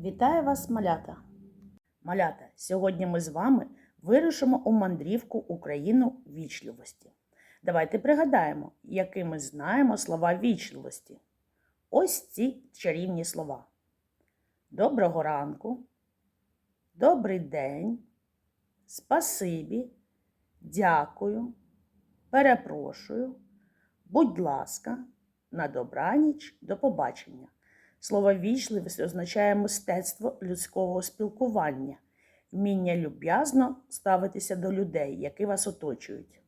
Вітаю вас, малята! Малята, сьогодні ми з вами вирушимо у мандрівку Україну вічливості. Давайте пригадаємо, які ми знаємо слова вічливості. Ось ці чарівні слова. Доброго ранку, добрий день, спасибі, дякую, перепрошую, будь ласка, на добраніч, до побачення. Слово вічливість означає мистецтво людського спілкування, вміння люб'язно ставитися до людей, які вас оточують.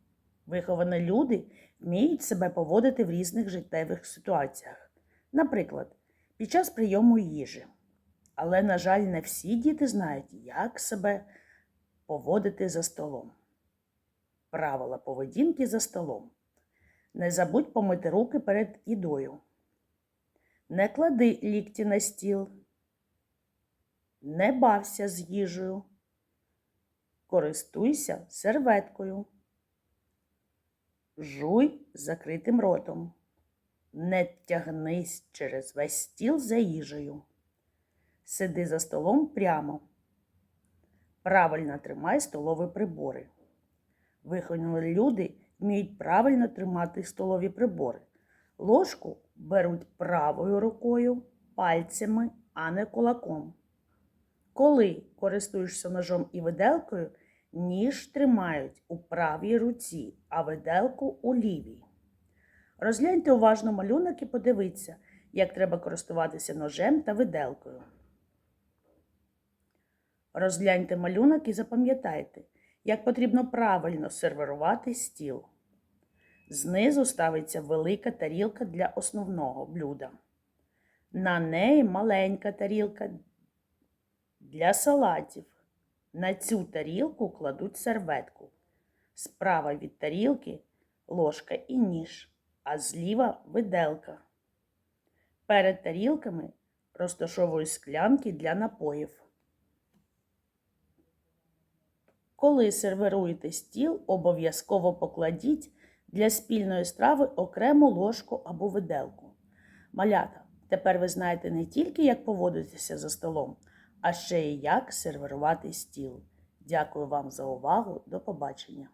Виховані люди вміють себе поводити в різних життєвих ситуаціях, наприклад, під час прийому їжі. Але, на жаль, не всі діти знають, як себе поводити за столом. Правила поведінки за столом. Не забудь помити руки перед їдою. Не клади лікті на стіл. Не бався з їжею. Користуйся серветкою. Жуй закритим ротом. Не тягнись через весь стіл за їжею. Сиди за столом прямо. Правильно тримай столові прибори. Виховані люди вміють правильно тримати столові прибори. Ложку беруть правою рукою, пальцями, а не кулаком. Коли користуєшся ножом і виделкою, ніж тримають у правій руці, а виделку у лівій. Розгляньте уважно малюнок і подивіться, як треба користуватися ножем та виделкою. Розгляньте малюнок і запам'ятайте, як потрібно правильно сервірувати стіл. Знизу ставиться велика тарілка для основного блюда. На неї маленька тарілка для салатів. На цю тарілку кладуть серветку. Справа від тарілки ложка і ніж, а зліва виделка. Перед тарілками розташовують склянки для напоїв. Коли сервіруєте стіл, обов'язково покладіть для спільної страви окрему ложку або виделку. Малята, тепер ви знаєте не тільки, як поводитися за столом, а ще й як сервірувати стіл. Дякую вам за увагу. До побачення!